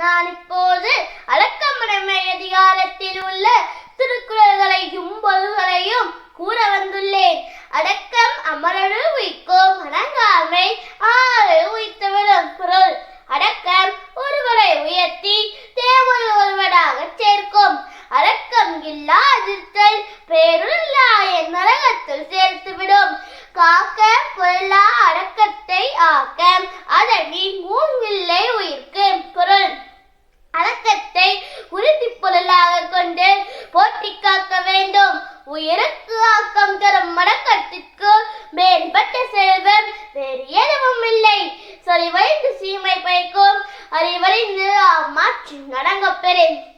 நான் இப்போது அலக்கமுடைமை அதிகாரத்தில் உள்ள திருக்குறள்களையும் பொருள்களையும் கூற வந்துள்ளேன். அடக்கம் அமரரு உயிர்க்கும் அடங்காமை ஆறு உயிர்த்தவிடும் பொருள். அடக்கம் ஒருவரை உயர்த்தி தேவை ஒருவராக சேர்க்கும். அடக்கம் இல்லாதிருத்தல் பேருள் நரகத்தில் சேர்த்துவிடும். காக்க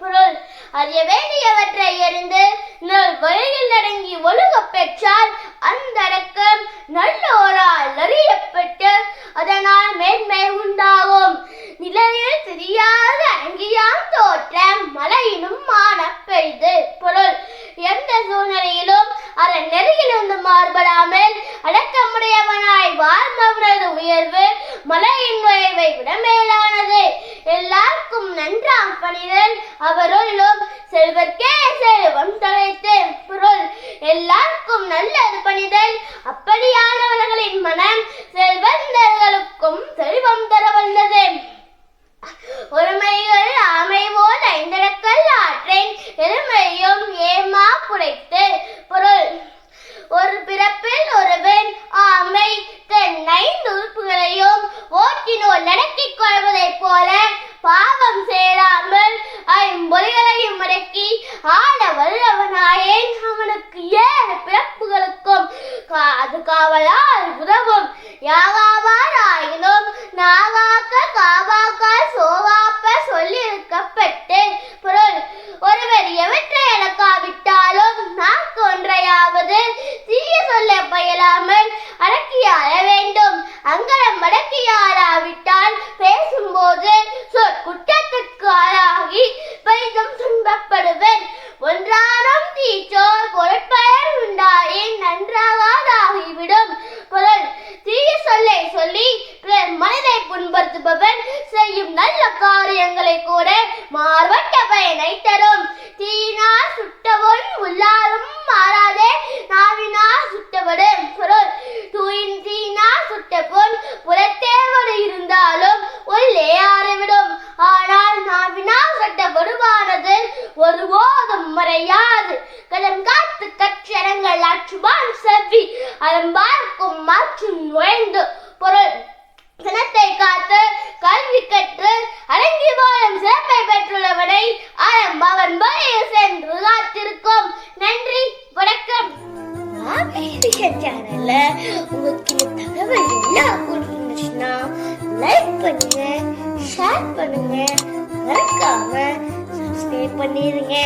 பொருள் அறிய வேண்டியவற்றை எறிந்து நல் வழியில் நடங்கி ஒழுக பெற்றால் அந்த அடக்கம் நல்லோரால் அறியப்பட்டு அதனால் மேன்மை உண்டாகும். நிலையில் தெரியாத அங்கியாம் தோற்றம் மழையினும் மான பெய்து பொருள் எந்த சூழ்நிலையிலும் அதன் நெருகிலிருந்து மாறுபடாமல் அடக்கமுடையவனாய் வாழ்ந்தவனது உயர்வு மலையின் உயர்வை எல்லாருக்கும் நன்றாம் பணிதல் அவருள்ளும் செல்வர்க்கே செல்வம் தலைத்து பொருள். எல்லாருக்கும் நல்லது பணிதல். அப்படியானவர்களின் மனம் செல்வந்தர் பிறப்புகளுக்கும் காவலால் உதவும். யாகாவாராயினும் நாகாக்க காவாக்க சோவாப்ப சொல்லியிருக்கப்பட்டு பொருள் ஒருவர் எவற்றை எனக்காவிட்டாலும் நாக்கு ஒன்றையாவது தீய சொல்ல பயலாமல் அடக்கியாள வேண்டும். அங்கனம் அடக்கியாளாவிட்டால் உண்டாயின் நன்றாகாதாகிவிடும். பொருள் தீய சொல்லை சொல்லி பிறர் மனதை புண்படுத்துபவன் செய்யும் நல்ல காரியங்களை கூட மாறுபட்ட பயனை தரும் தீயினால் சுட்டவன் உள்ளாரும் மாறாதே நாவினால் சுட்டவடும் பொருள் தூயின் தீயினால் சுட்ட பொன் புறத்தேவடு இருந்தாலும் உள்ளே ஆறிவிடும். ஆனால் நாவினால் சுட்ட பொருவானது ஒருபோதும் மறையாது. கடன் காத்து அச்சரங்கள் ஆற்றுவான் செவ்வி அலம்பார்க்கும் மாற்றும் நுழைந்து பொருள். சினத்தை காத்து கல்வி கற்று அடங்கி வாழும் சிறப்பை பெற்றுள்ளவனை அறம் அவன் வழியில் சென்று காத்திருக்கும். நன்றி வணக்கம். சேனல்ல உங்களுக்கு தகவல் என்ன பிடிச்சிருந்துச்சுன்னா லைக் பண்ணுங்க ஷேர் பண்ணுங்க. மறக்காம சப்ஸ்கிரைப் பண்ணிருங்க.